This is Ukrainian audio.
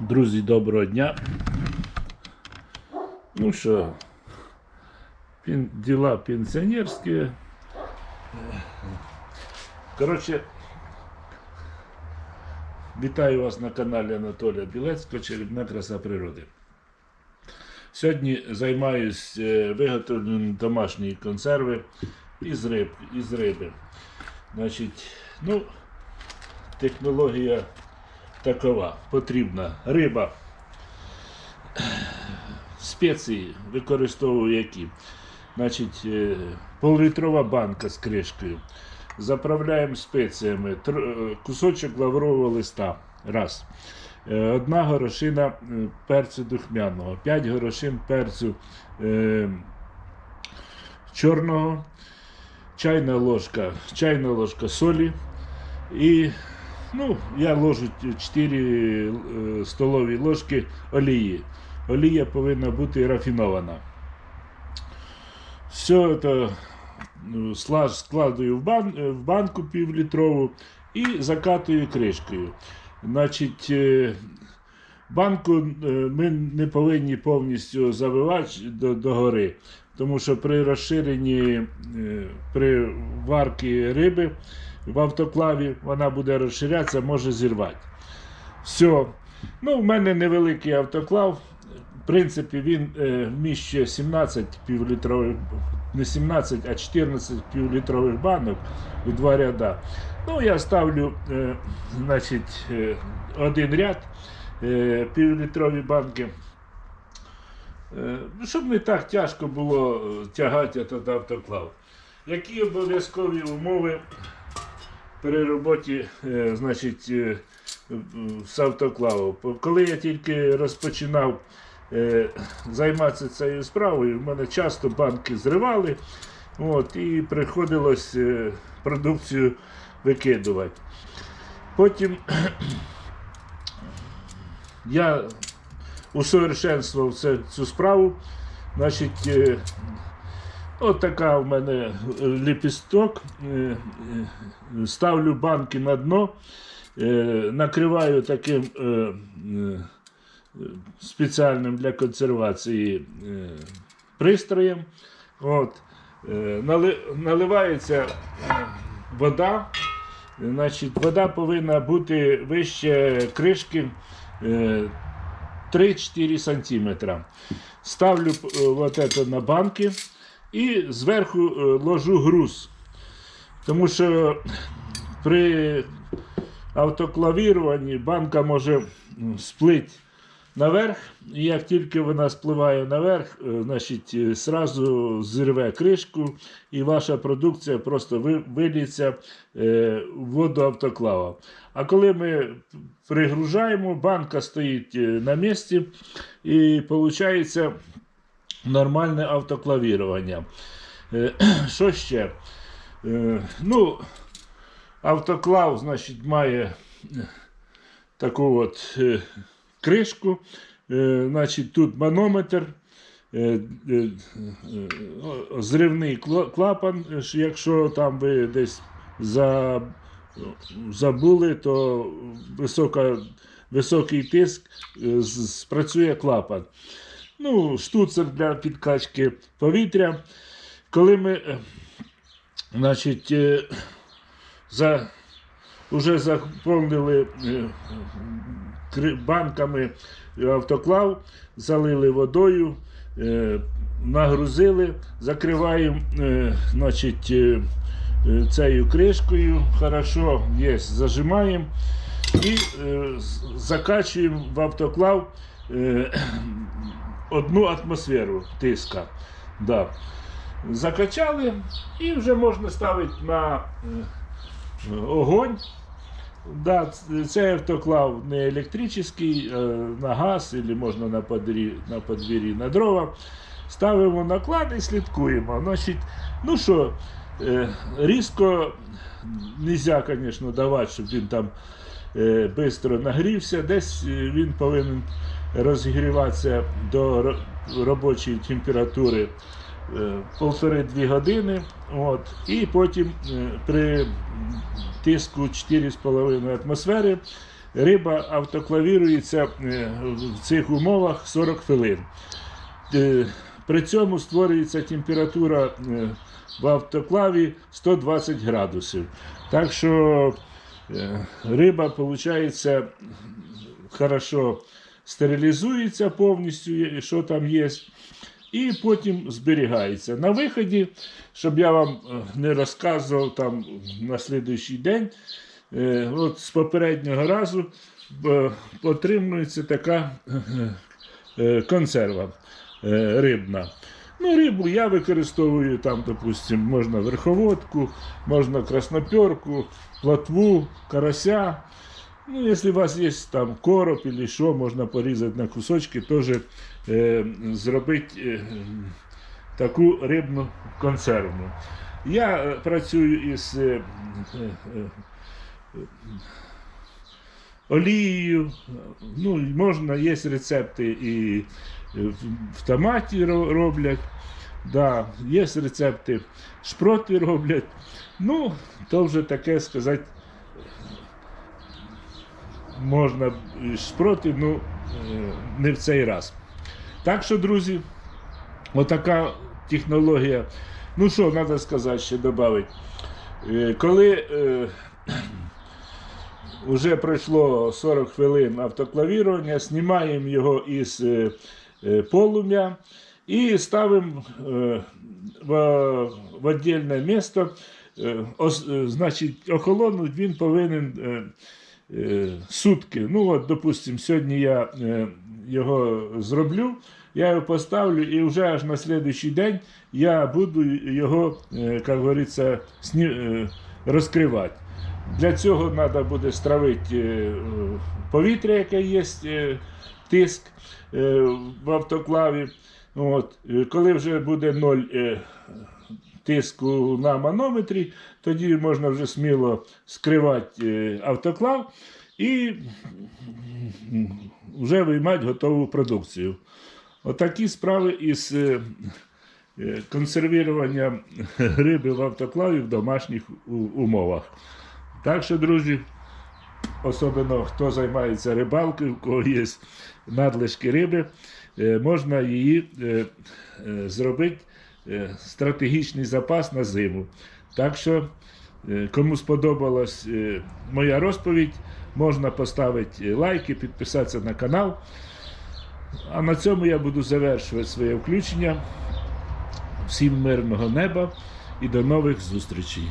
Друзі, доброго дня. Ну що, пен- дела пенсионерские. Коротше, вітаю вас на каналі Анатолія Білецького Черебна краса природи. Сьогодні займаюсь е, виготовленням домашньої консерви із, риб, із риби. Значить, ну, технологія такова. Потрібна риба. Спеції використовую які. Значить, е, банка з кришкою. Заправляємо спеціями. Е, Кусочок лаврового листа. Раз. Е, Одна горошина перцю духмяного, 5 горошин перцю е, чорного, чайна ложка, чайна ложка солі і ну, я ложу 4 е, столові ложки олії. Олія повинна бути рафінована. Все це ну, складую в, бан, е, в банку півлітрову і закатую кришкою. Значить, е, банку ми не повинні повністю завивати до, до гори, тому що при розширенні при варці риби в автоклаві вона буде розширятися, може зірвати. Все. Ну, в мене невеликий автоклав. В принципі, він е, вміщує 17 півлітрових, не 17, а 14 півлітрових банок у два ряда. Ну, я ставлю е, значить, е, один ряд е, півлітрові банки. Е, ну, щоб не так тяжко було е, тягати этот автоклав. Які обов'язкові умови при роботі е, значить, е, з автоклавом. По- Коли я тільки розпочинав е, займатися цією справою, в мене часто банки зривали, от, і приходилось продукцію викидувати. Потім я усовершенствував цю справу. Значить, От така в мене е, ліпісток. Е, е, Ставлю банки на дно, накриваю таким спеціальним для консервації пристроєм. От. Наливається вода. Значить, вода повинна бути вище кришки е, 3-4 см. Ставлю вот это на банки і зверху е, ложу груз. Тому що при автоклавіруванні банка може м, сплить наверх, і як тільки вона спливає наверх, е, значить, е, сразу зірве кришку, і ваша продукція просто ви- виліться в воду автоклава. А коли ми пригружаємо, банка стоїть на місці, і виходить нормальне автоклавірування. Е, Що ще? Е, Ну, автоклав, значить, має е, таку от кришку. Значить, тут манометр. Зривний клапан, якщо там ви десь за, забули, то висока, високий тиск спрацює клапан ну, штуцер для підкачки повітря. Коли ми е, значить, е, за, вже заповнили е, банками автоклав, залили водою, нагрузили, закриваємо значить, цією кришкою, хорошо є, зажимаємо і закачуємо в автоклав одну атмосферу тиска. Да. Закачали і вже можна ставити на е, огонь. Да, цей автоклав не електричний, е, на газ, або можна на подвір'ї на, подвір'ї на дрова. Ставимо наклад і слідкуємо. Значить, ну що, е, різко не можна, звісно, давати, щоб він там швидко нагрівся. Десь він повинен розігріватися до робочої температури е, полтори-дві години. От, і потім е, при тиску 4,5 атмосфери риба автоклавірується е, в цих умовах 40 хвилин. Е, При цьому створюється температура е, в автоклаві 120 градусів. Так що е, риба, виходить, хорошо стерилізується повністю, що там є, і потім зберігається. На виході, щоб я вам е, не розказував там на слідуючий день, е, от з попереднього разу е, отримується така консерва рибна. Ну, рибу я використовую там, допустим, можна верховодку, можна красноперку, плотву, карася. Ну, якщо у вас є там короб або що, можна порізати на кусочки, теж е, зробити е, таку рибну консервну. Я е, працюю із е, е, олією. Ну, можна, є рецепти і е, в томаті роблять. Да, є рецепти шпроти роблять. Ну, то вже таке сказати, можна і шпроти, ну е, не в цей раз. Так що, друзі, отака технологія. Ну що, треба сказати, ще додати. Е, Коли е, вже пройшло 40 хвилин автоклавірування, знімаємо його із е, е, полум'я і ставимо е, в, віддільне місце. Е, е, значить, охолонуть він повинен е, е, сутки. Ну, от, допустимо, сьогодні я е, його зроблю, я його поставлю, і вже аж на слідуючий день я буду його, е, як говориться, е, розкривати. Для цього треба буде стравити е, повітря, яке є, е, тиск е, в автоклаві. От. Е, Коли вже буде ноль е, тиску на манометрі, тоді можна вже сміло скривати е, автоклав і вже виймати готову продукцію. Отакі справи із е, е, консервуванням риби в автоклаві в домашніх умовах. Так що, друзі, особливо хто займається рибалкою, у кого є надлишки риби, можна її зробити стратегічний запас на зиму. Так що, е, кому сподобалась е, моя розповідь, можна поставити лайки, підписатися на канал. А на цьому я буду завершувати своє включення. Всім мирного неба і до нових зустрічей.